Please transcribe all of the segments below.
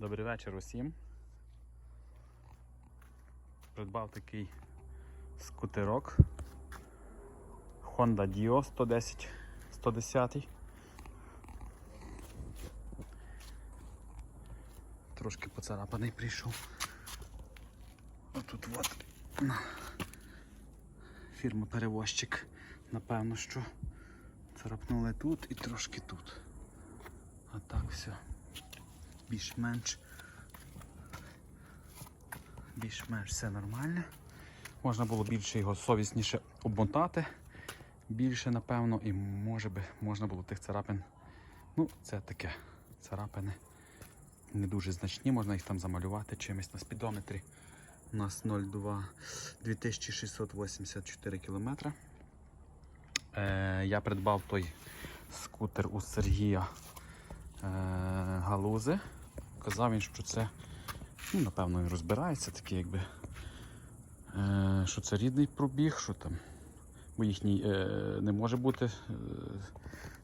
Добрий вечір усім. Придбав такий скутерок Honda Dio 110 110. Трошки поцарапаний прийшов. Отут от. Фірма перевозчик. Напевно, що царапнули тут і трошки тут. А так все більш-менш більш-менш все нормально. Можна було більше його совісніше обмотати. Більше, напевно, і може би можна було тих царапин. Ну, це таке. Царапини не дуже значні, можна їх там замалювати чимось на спідометрі. У нас 0,2 2684 км. Е, я придбав той скутер у Сергія е, Галузи. Казав він, що це, ну, напевно, він розбирається, такий, якби, е, що це рідний пробіг, що там. Бо їхній е, не може бути. Е,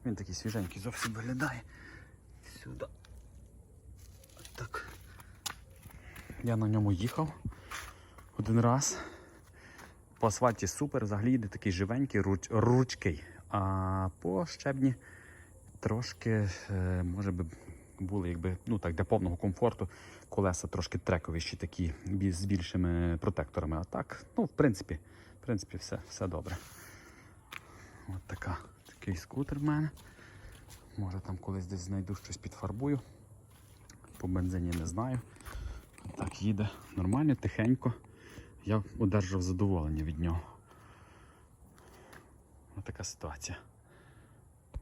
він такий свіженький зовсім виглядає. Сюди. Так. Я на ньому їхав один раз. По асфальті супер, взагалі йде такий живенький, руч, ручкий. А по щебні трошки, е, може би, були, якби, ну так, для повного комфорту колеса трошки трековіші, такі з більшими протекторами. А так, ну, в принципі, в принципі, все, все добре. От така, такий скутер в мене. Може там колись десь знайду щось підфарбую. По бензині не знаю. Так їде нормально, тихенько. Я одержав задоволення від нього. Ось така ситуація.